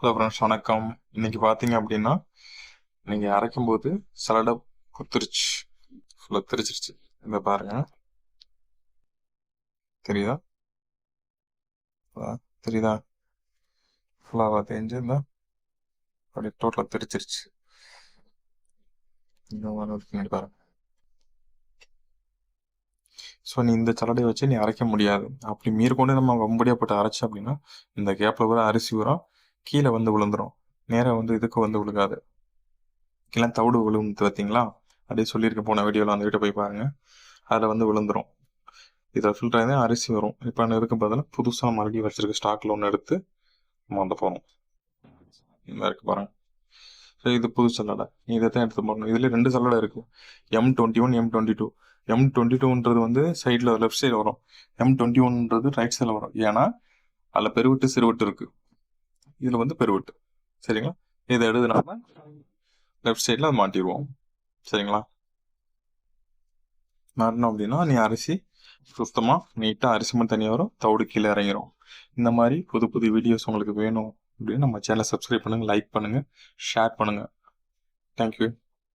Hello friends வணக்கம். இன்னைக்கு பார்த்தீங்க அப்படின்னா நீங்கள் அரைக்கும்போது சலடை குத்துருச்சு. ஃபுல்லாக தெரிச்சிருச்சு. இந்த பாருங்க. தெரியுதா? தெரியுதா? ஃபுல்லாக தெரிஞ்சு அப்படியே டோட்டலாக தெரிச்சிருச்சு. இந்த மாதிரி பாருங்க. ஸோ நீ இந்த சலடையை வச்சு நீ அரைக்க முடியாது. அப்படி மீறி நம்ம வம்படியாக போட்டு அரைச்சு அப்படின்னா இந்த கேப்பில் கூட அரிசி உரம் கீழே வந்து விழுந்துரும். நேராக வந்து இதுக்கு வந்து விழுகாது. கீழே தவிடு விழுந்து பார்த்தீங்களா அப்படியே சொல்லியிருக்க போன வீடியோவில் அந்த வீட்டை போய் பாருங்கள் அதில் வந்து விழுந்துடும் இதை ஃபில்டர் ஆகி அரிசி வரும். இப்போ இருக்கும் பதிலாக புதுசாக மறுபடியும் வச்சிருக்க ஸ்டாக்கில் ஒன்று எடுத்து நம்ம வந்து போகிறோம் இந்த இருக்கு பாருங்க. ஸோ இது புது சல்லடை. நீ இதை தான் எடுத்து போடணும். இதில் ரெண்டு சல்லடை இருக்குது M twenty one M twenty two M twenty டூன்றது வந்து சைடில் லெஃப்ட் சைடு வரும் எம் டுவெண்ட்டி ஒன்றது ரைட் சைடில் வரும். ஏன்னா அதில் பெருவிட்டு சிறுவிட்டு இருக்குது இதில் வந்து பெருவிட்டு. சரிங்களா? இதை எடுத்து லெஃப்ட் சைடில் அது மாட்டிடுவோம். சரிங்களா? மாட்டினோம் அப்படின்னா நீ அரிசி சுத்தமாக நீட்டாக அரிசி மட்டும் தனியாக வரும் தவிடு கீழே இறங்கிரும். இந்த மாதிரி புது புது வீடியோஸ் உங்களுக்கு வேணும் அப்படின்னு நம்ம சேனலை சப்ஸ்கிரைப் பண்ணுங்கள் லைக் பண்ணுங்கள் ஷேர் பண்ணுங்கள் தேங்க்யூ